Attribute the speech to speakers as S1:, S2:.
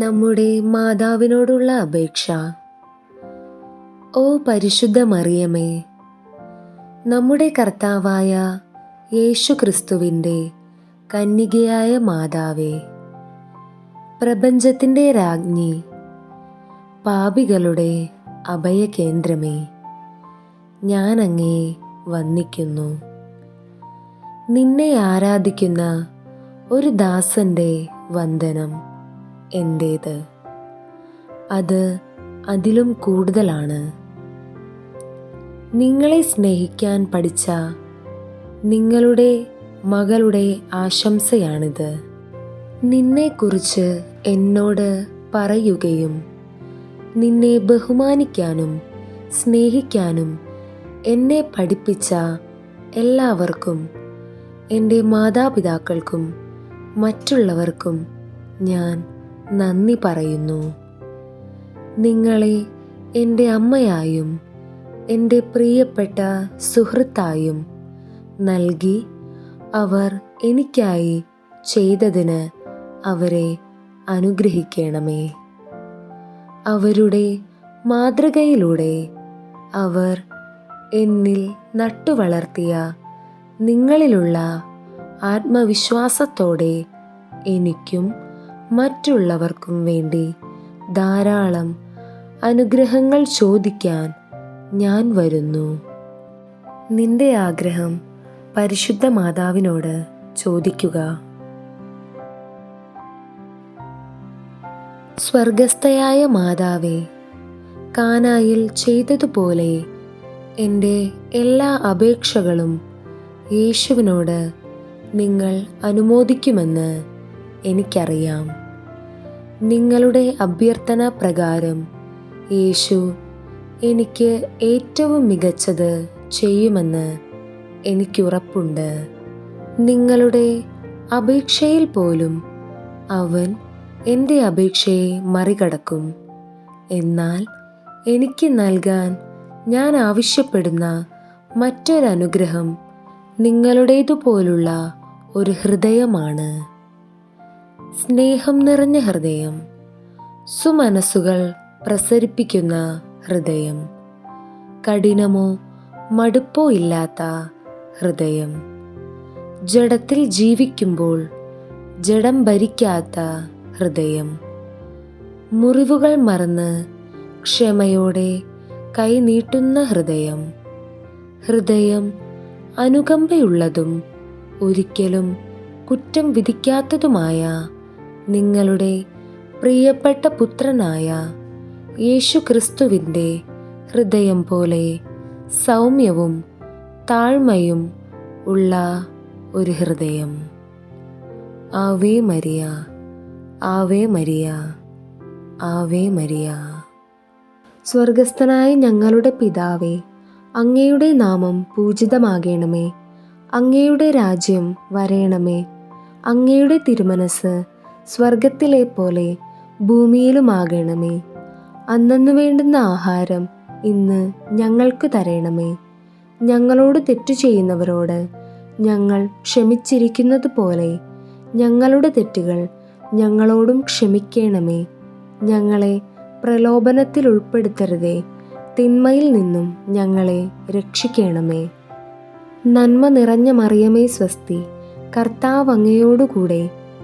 S1: നമ്മുടെ മാതാവിനോടുള്ള അപേക്ഷ. ഓ പരിശുദ്ധ മറിയമേ നമ്മുടെ കർത്താവായ യേശു ക്രിസ്തുവിന്റെ കന്യകയായ മാതാവേ പ്രപഞ്ചത്തിന്റെ രാജ്ഞി പാപികളുടെ അഭയകേന്ദ്രമേ ഞാൻ വന്ദിക്കുന്നു നിന്നെ ആരാധിക്കുന്ന ഒരു ദാസന്റെ വന്ദനം. എന്റേത് അത് അതിലും കൂടുതലാണ്. നിങ്ങളെ സ്നേഹിക്കാൻ പഠിച്ച നിങ്ങളുടെ മകളുടെ ആശംസയാണിത്. നിന്നെക്കുറിച്ച് എന്നോട് പറയുകയും നിന്നെ ബഹുമാനിക്കാനും സ്നേഹിക്കാനും എന്നെ പഠിപ്പിച്ച എല്ലാവർക്കും എന്റെ മാതാപിതാക്കൾക്കും മറ്റുള്ളവർക്കും ഞാൻ നന്ദി പറയുന്നു. നിങ്ങളെ എന്റെ അമ്മയായും എന്റെ പ്രിയപ്പെട്ട സുഹൃത്തായും നൽകി അവർ എനിക്കായി ചെയ്തതിന് അവരെ അനുഗ്രഹിക്കണമേ. അവരുടെ മാതൃകയിലൂടെ അവർ എന്നിൽ നട്ടുവളർത്തിയ നിങ്ങളിലുള്ള ആത്മവിശ്വാസത്തോടെ എനിക്കും മറ്റുള്ളവർക്കും വേണ്ടി ധാരാളം അനുഗ്രഹങ്ങൾ ചോദിക്കാൻ ഞാൻ വരുന്നു. നിന്റെ ആഗ്രഹം പരിശുദ്ധ മാതാവിനോട് ചോദിക്കുക. സ്വർഗസ്ഥയായ മാതാവേ കാനായിൽ ചെയ്തതുപോലെ എന്റെ എല്ലാ അപേക്ഷകളും യേശുവിനോട് നിങ്ങൾ അനുമോദിക്കുമെന്ന് എനിക്കറിയാം. നിങ്ങളുടെ അഭ്യർത്ഥന പ്രകാരം യേശു എനിക്ക് ഏറ്റവും മികച്ചത് ചെയ്യുമെന്ന് എനിക്കുറപ്പുണ്ട്. നിങ്ങളുടെ അപേക്ഷയിൽ പോലും അവൻ എന്റെ അപേക്ഷയെ മറികടക്കും. എന്നാൽ എനിക്ക് നൽകാൻ ഞാൻ ആവശ്യപ്പെടുന്ന മറ്റൊരനുഗ്രഹം നിങ്ങളുടേതുപോലുള്ള ഒരു ഹൃദയമാണ്. സ്നേഹം നിറഞ്ഞ ഹൃദയം. സുമനസ്സുകൾ പ്രസരിപ്പിക്കുന്ന ഹൃദയം. കഠിനമോ മടുപ്പോ ഇല്ലാത്ത ഹൃദയം. ജഡത്തിൽ ജീവിക്കുമ്പോൾ ജഡം ഭരിക്കാത്ത ഹൃദയം. മുറിവുകൾ മറന്ന് ക്ഷമയോടെ കൈനീട്ടുന്ന ഹൃദയം. ഹൃദയം അനുകമ്പയുള്ളതും ഒരിക്കലും കുറ്റം വിധിക്കാത്തതുമായ നിങ്ങളുടെ പ്രിയപ്പെട്ട പുത്രനായ യേശു ക്രിസ്തുവിന്റെ ഹൃദയം പോലെ സൗമ്യവും താഴ്മയും ഉള്ള ഒരു ഹൃദയം. Ave Maria Ave Maria Ave Maria. സ്വർഗസ്ഥനായ ഞങ്ങളുടെ പിതാവേ അങ്ങയുടെ നാമം പൂജിതമാകണമേ അങ്ങയുടെ രാജ്യം വരയണമേ അങ്ങയുടെ തിരുമനസ് സ്വർഗത്തിലെ പോലെ ഭൂമിയിലുമാകണമേ. അന്നു വേണ്ടുന്ന ആഹാരം ഇന്ന് ഞങ്ങൾക്ക് തരണമേ. ഞങ്ങളോട് തെറ്റു ചെയ്യുന്നവരോട് ഞങ്ങൾ ക്ഷമിച്ചിരിക്കുന്നത് പോലെ ഞങ്ങളുടെ തെറ്റുകൾ ഞങ്ങളോടും ക്ഷമിക്കണമേ. ഞങ്ങളെ പ്രലോഭനത്തിൽ ഉൾപ്പെടുത്തരുതേ. തിന്മയിൽ നിന്നും ഞങ്ങളെ രക്ഷിക്കണമേ. നന്മ നിറഞ്ഞ മറിയമേ സ്വസ്തി. കർത്താവ് അങ്ങയോടുകൂടെ